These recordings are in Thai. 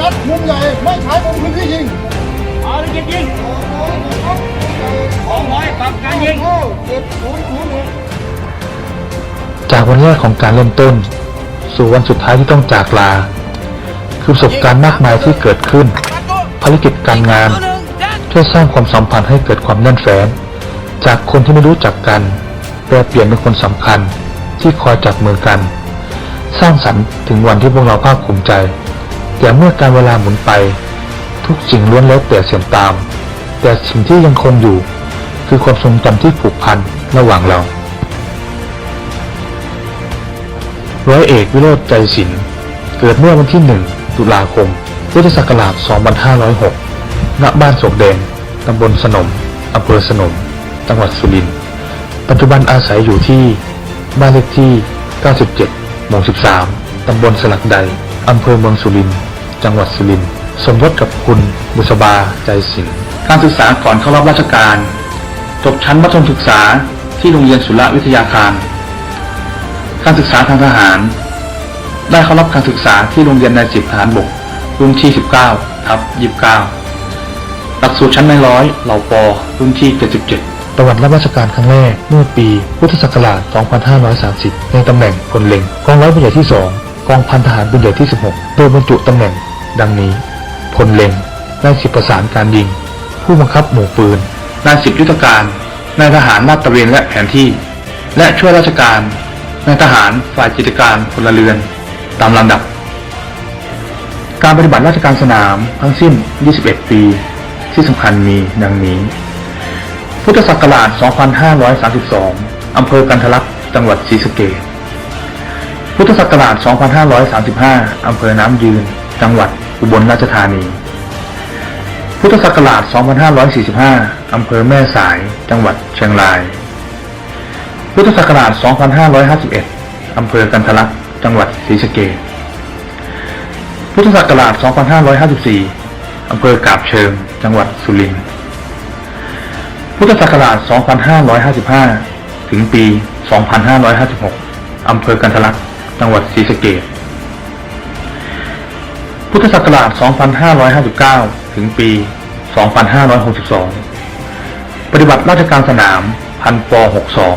นัดมุมใหญ่ไม่ใช้มุมพื้นที่ยิงเอาเลยยิงยิงของร้อยปรับการยิงจากวันแรกของการเริ่มต้น สู่วันสุดท้ายที่ต้องจากลา คือประสบการณ์มากมายที่เกิดขึ้น ภารกิจการงานช่วยสร้างความสัมพันธ์ให้เกิดความแน่นแฟ้นจากคนที่ไม่รู้จักกันแปลเปลี่ยนเป็นคนสำคัญที่คอยจับมือกัน สร้างสรรค์ถึงวันที่พวกเราภาคภูมิใจ แต่เมื่อการเวลาหมุนไป ทุกสิ่งล้วนแล้วแต่เสื่อมตาม แต่สิ่งที่ยังคงอยู่ คือความทรงจำที่ผูกพันระหว่างเรา ร้อยเอกวิโรจน์ใจศิลป์เกิดเมื่อวันที่1ตุลาคม พุทธศักราช 2506 ณ บ้านโศกแดง ตำบลสนม อำเภอสนม จังหวัดสุรินทร์ ปัจจุบันอาศัยอยู่ที่บ้านเลขที่ 97 หมู่ 13 ตำบลสลักใด อำเภอเมืองสุรินทร์ จังหวัดสุรินทร์สมรสกับคุณบุษบาใจศิลป์การศึกษาก่อนเข้ารับราชการจบชั้นมัธยมศึกษาที่โรงเรียนสุรวิทยาคาร การศึกษาทางทหาร ได้เข้ารับการศึกษาที่โรงเรียนนายสิบทหารบกรุ่นที่ 19ทับ29 หลักสูตรชั้นในร้อยเหล่าปอรุ่นที่ 77 ประวัติรับราชการครั้งแรกเมื่อปีพุทธศักราช 2530 ในตำแหน่งพลเล็งกองร้อยเป็นใหญ่ที่ 2 กองพันทหารเป็นใหญ่ที่ 16 โดยบรรจุตำแหน่ง ดังนี้พลเล็งนายสิบประสานการยิง ผู้บังคับหมู่ปืนนายสิบยุทธการนายทหารลาดตระเวนและแผนที่ และช่วยราชการนายทหารฝ่ายกิจการพลเรือน ตามลำดับ การปฏิบัติราชการสนามทั้งสิ้น 21 ปี ที่สำคัญมีดังนี้ พุทธศักราช 2532 อำเภอกันทะลักษ์จังหวัดศรีสะเกษพุทธศักราช 2535 อำเภอน้ำยืน จังหวัด อุบลราชธานี พุทธศักราช 2545 อำเภอแม่สาย จังหวัดเชียงราย พุทธศักราช 2551 อำเภอกันทะลักจังหวัดศรีสะเกษพุทธศักราช 2554 อำเภอกาบเชิง จังหวัดสุรินทร์พุทธศักราช 2555 ถึงปี 2556 อำเภอกันทะลัก จังหวัดศรีสะเกษ พุทธศักราช 2559 ถึงปี 2562 ปฏิบัติราชการสนามพันป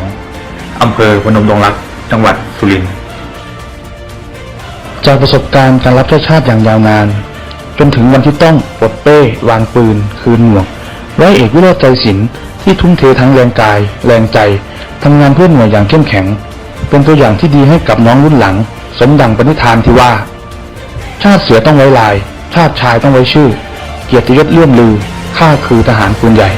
62 อำเภอพนมดงรัก จังหวัดสุรินทร์ จากประสบการณ์การรับใช้ชาติอย่างยาวนาน จนถึงวันที่ต้องปลดเป้ วางปืน คืนหมวกร้อยเอกวิโรจน์ใจศิลป์ที่ทุ่มเททั้งแรงกาย แรงใจ ทำงานเพื่อหน่วยอย่างเข้มแข็ง เป็นตัวอย่างที่ดีให้กับน้องรุ่นหลัง สมดังปณิธานที่ว่า ชาติเสือต้องไว้ลาย ชาติชายต้องไว้ชื่อ เกียรติยศเลื่อมลือ ข้าคือทหารปืนใหญ่